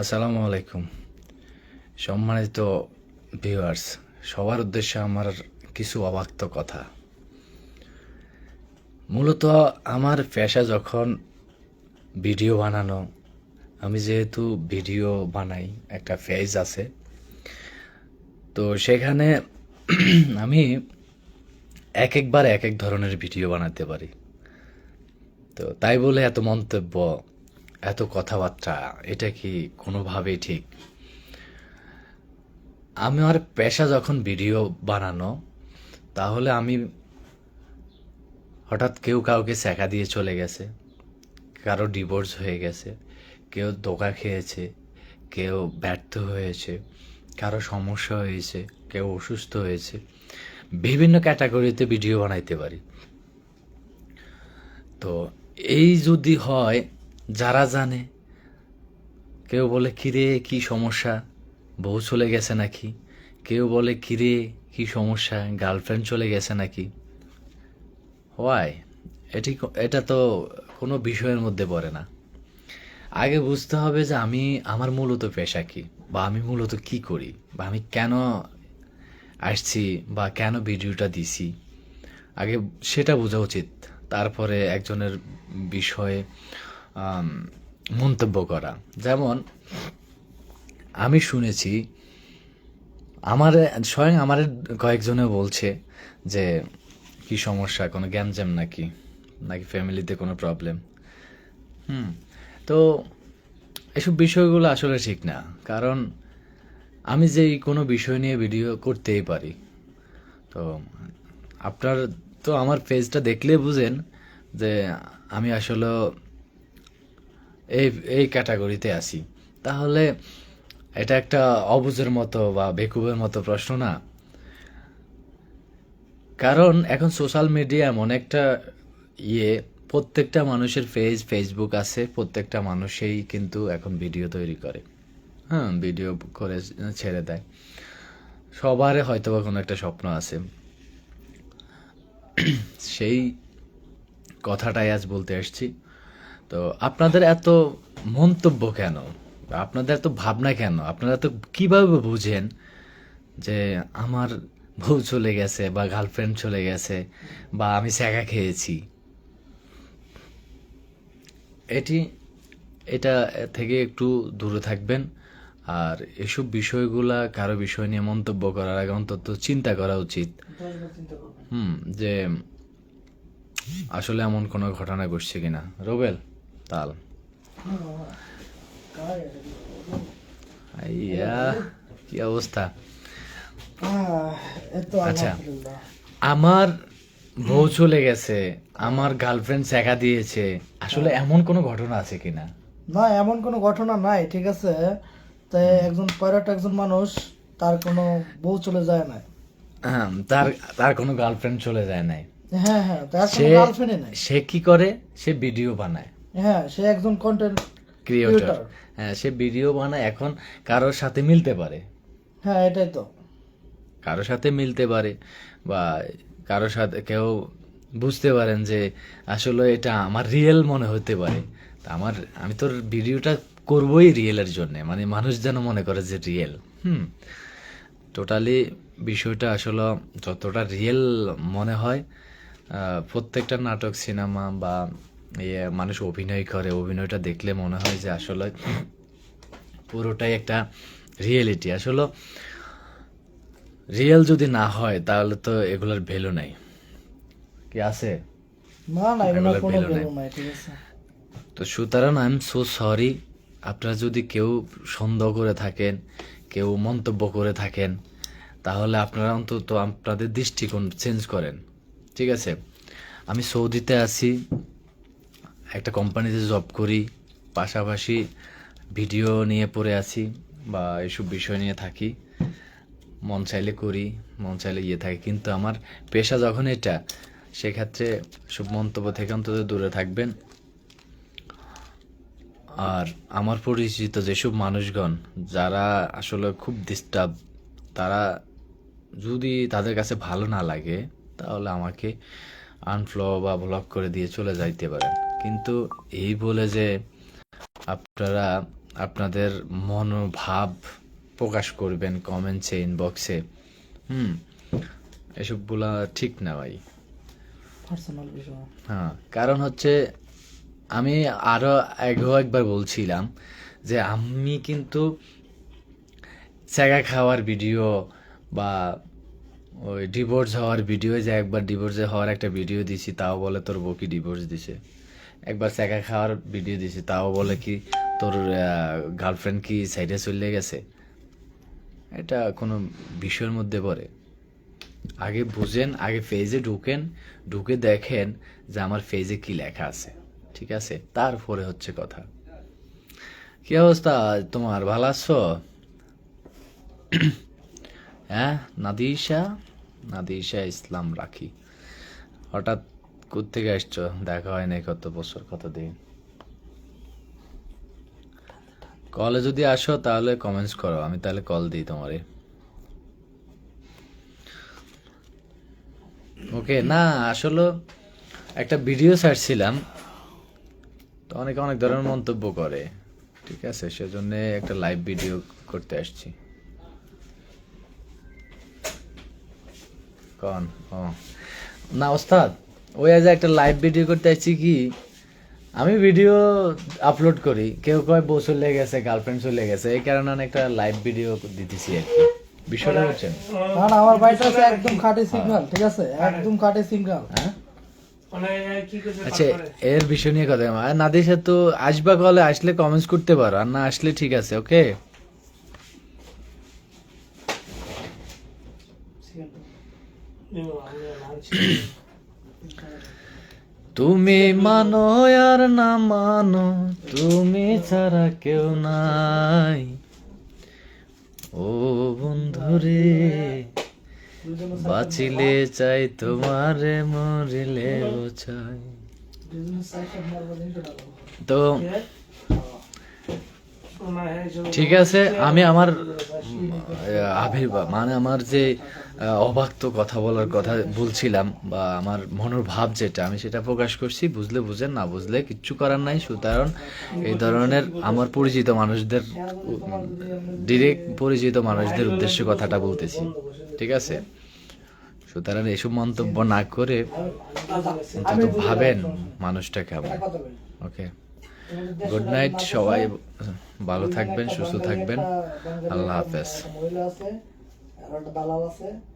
আসসালামু আলাইকুম সম্মানিত ভিউয়ার্স সবার উদ্দেশ্যে আমার কিছু অবাক্ত কথা। মূলত আমার পেশা যখন ভিডিও বানানো, আমি যেহেতু ভিডিও বানাই, একটা ফেজ আছে। তো সেখানে আমি এক একবার এক এক ধরনের ভিডিও বানাতে পারি। তো তাই বলে এত মন্তব্য এত কথাবার্তা, এটা কি কোনোভাবেই ঠিক? আমার পেশা যখন ভিডিও বানানো, তাহলে আমি হঠাৎ কেউ কাউকে শেখা দিয়ে চলে গেছে, কারও ডিভোর্স হয়ে গেছে, কেউ ধোকা খেয়েছে, কেউ ব্যর্থ হয়েছে, কারও সমস্যা হয়েছে, কেউ অসুস্থ হয়েছে, বিভিন্ন ক্যাটাগরিতে ভিডিও বানাইতে পারি। তো এই যদি হয় যারা জানে, কেউ বলে, কিরে, কি সমস্যা? বউ চলে গেছে নাকি? কেউ বলে, কিরে, কি সমস্যা? গার্লফ্রেন্ড চলে গেছে নাকি? হোয়াই এটি এটা তো কোনো বিষয়ের মধ্যে পড়ে না। আগে বুঝতে হবে যে আমি, আমার মূলত পেশা কি, বা আমি মূলত কি করি, বা আমি কেন আসছি, বা কেন ভিডিওটা দিছি। আগে সেটা বোঝা উচিত। তারপরে একজনের বিষয়ে মন্তব্য করা। যেমন, আমি শুনেছি, আমার, স্বয়ং আমার কয়েকজনে বলছে যে, কি সমস্যা? কোনো গ্যামজ্যাম নাকি? নাকি ফ্যামিলিতে কোনো প্রবলেম হুম, তো এসব বিষয়গুলো আসলে ঠিক না। কারণ, আমি যে কোনো বিষয় নিয়ে ভিডিও করতেই পারি। তো আপনার, তো আমার পেজটা দেখলে বুঝেন যে, আমি আসলে এই এই ক্যাটাগরিতে আছি। তাহলে এটা একটা অবুজের মতো বা বেকুবের মতো প্রশ্ন না। কারণ এখন সোশ্যাল মিডিয়া এমন একটা ইয়ে প্রত্যেকটা মানুষের পেজ ফেসবুক আছে, প্রত্যেকটা মানুষেই কিন্তু এখন ভিডিও তৈরি করে। হ্যাঁ ভিডিও করে ছেড়ে দেয়। সবারই হয়তো বা কোনো একটা স্বপ্ন আছে। সেই কথাটাই আজ বলতে আসছি তো আপনাদের এত মন্তব্য কেন? আপনাদের এত ভাবনা কেন? আপনারা তো কীভাবে বুঝেন যে আমার বউ চলে গেছে বা গার্লফ্রেন্ড চলে গেছে বা আমি স্যাকা খেয়েছি? এটি, এটা থেকে একটু দূরে থাকবেন। আর এসব বিষয়গুলা কারও বিষয় নিয়ে মন্তব্য করার আগে অন্তত চিন্তা করা উচিত। হুম, যে আসলে এমন কোনো ঘটনা ঘটছে কিনা। রোবেল? তাল ইয়া কি অবস্থা আচ্ছা আমার বউ চলে গেছে আমার গার্লফ্রেন্ড শেখা দিয়েছে আসলে এমন কোনো ঘটনা আছে কিনা না এমন কোনো ঘটনা নাই ঠিক আছে তাই একজন পয়রাট একজন মানুষ তার কোনো বউ চলে যায় না তার তার কোনো গার্লফ্রেন্ড চলে যায় নাই হ্যাঁ হ্যাঁ তার কোনো গার্লফ্রেন্ডই নাই সে কি করে? সে ভিডিও বানায়। হ্যাঁ সে একজন কন্টেন্ট ক্রিয়েটর হ্যাঁ সে ভিডিও বানায় এখন কারোর সাথে মিলতে পারে। হ্যাঁ এটাই তো। কারোর সাথে মিলতে পারে বা কারোর সাথে কেউ বুঝতে পারেন যে আসলে এটা আমার রিয়েল মনে হতে পারে। তা আমার আমি তোর ভিডিওটা করবোই রিয়েলের জন্য। মানে মানুষ যেন মনে করে যে রিয়েল হুম। টোটালি বিষয়টা আসলে যতটা রিয়েল মনে হয় প্রত্যেকটা নাটক সিনেমা বা মানুষ অভিনয় করে অভিনয়টা দেখলে মনে হয় যে আসলে পুরোটাই একটা রিয়েলিটি আসলে রিয়েল যদি না হয় তাহলে তো এগুলোর ভ্যালু নাই। কি আছে? না না এগুলোর কোনো ভ্যালু নাই। তো সুতরাং আই এম সো সরি আপনারা যদি কেউ সন্দেহ করে থাকেন কেউ মন্তব্য করে থাকেন তাহলে আপনারা অন্তত আপনাদের দৃষ্টিকোণ চেঞ্জ করেন ঠিক আছে? আমি সৌদিতে আছি একটা কোম্পানিতে জব করি, পাশাপাশি ভিডিও নিয়ে পড়ে আছি বা এসব বিষয় নিয়ে থাকি। মন চাইলে করি, মন চাইলে ইয়ে থাকে। কিন্তু আমার পেশা যখন এটা, সেক্ষেত্রে সব মন্তব্য থেকে অন্তত দূরে থাকবেন। আর আমার পরিচিত যেসব মানুষগণ, যারা আসলে খুব ডিস্টার্ব তারা যদি তাদের কাছে ভালো না লাগে, তাহলে আমাকে আনফ্লো বা ব্লক করে দিয়ে চলে যাইতে পারেন কিন্তু এই বলে যে আপনারা আপনাদের মনোভাব প্রকাশ করবেন কমেন্টসে ইনবক্সে হুম এসবগুলা ঠিক না ভাই। পার্সোনাল বিষয়। হ্যাঁ কারণ হচ্ছে আমি আরও আগেও একবার বলছিলাম যে আমি কিন্তু চাগা খাওয়ার ভিডিও বা ওই ডিভোর্স হওয়ার ভিডিও যে একবার ডিভোর্সে হওয়ার একটা ভিডিও দিছি, তাও বলে তোর বউকে ডিভোর্স দিছে? একবার চাগা খাওয়ার ভিডিও দিছি, তাও বলে কি তোর গার্লফ্রেন্ড কি সাইডে চলে গেছে? এটা কোনো বিষয়ের মধ্যে পড়ে। আগে বুঝেন, আগে ফেজে ঢুকেন, ঢুকে দেখেন যে আমার ফেজে কি লেখা আছে, ঠিক আছে? তারপরে হচ্ছে কথা। কি অবস্থা? তোমার ভালো আছো? হ্যাঁ? নাদিশা? নাদিশা ইসলাম রাখি। হঠাৎ কোথেকে আসছো? দেখা হয় নাই কত বছর, কত দিন? কলে যদি আসো তাহলে কমেন্টস করো, আমি তাহলে কল দিই তোমারে। ওকে, না, আসলে একটা ভিডিও ছাড়ছিলাম। তো অনেকে অনেক ধরনের মন্তব্য করে। ঠিক আছে, সেজন্য একটা লাইভ ভিডিও করতে আসছি। কন ও। না ওস্তাদ ওই আজ একটা লাইভ ভিডিও করতে আসছি কি আমি ভিডিও আপলোড করি কেউ কয় বউ চলে গেছে গার্লফ্রেন্ড চলে গেছে এই কারণে আমি একটা লাইভ ভিডিও দিতেছি আর কি। বিষয়টা হচ্ছেন? না না আমার বাড়িটা আছে একদম খাঁটি সিগন্যাল ঠিক আছে? একদম খাঁটি সিগন্যাল হ্যাঁ? আচ্ছা এর বিষয় নিয়ে কথা নাদিসা তো আসবা কলে আসলে কমেন্টস করতে পারো আর না আসলে ঠিক আছে ওকে তুমি মানো আর না মানো, তুমি ছাড়া কেউ নাই। ও বন্ধুরে, বাঁচিলে চাই তোমারে, মরিলেও চাই। তো ঠিক আছে, আমি আমার আবির্ভাব মানে আমার যে অবাক্ত কথা বলার কথা বলছিলাম বা আমার মনের ভাব যেটা, আমি সেটা প্রকাশ করছি, বুঝলে বুঝেন, না বুঝলে কিচ্ছু করার নাই। সুতরাং এই ধরনের আমার পরিচিত মানুষদের ডিরেক্ট পরিচিত মানুষদের উদ্দেশ্যে কথাটা বলতেছি। ঠিক আছে? সুতরাং এসব মন্তব্য না করে ভাবেন মানুষটা কেমন। ওকে? গুড নাইট সবাই ভালো থাকবেন সুস্থ থাকবেন। আল্লাহ হাফেজ। দালাল আছে।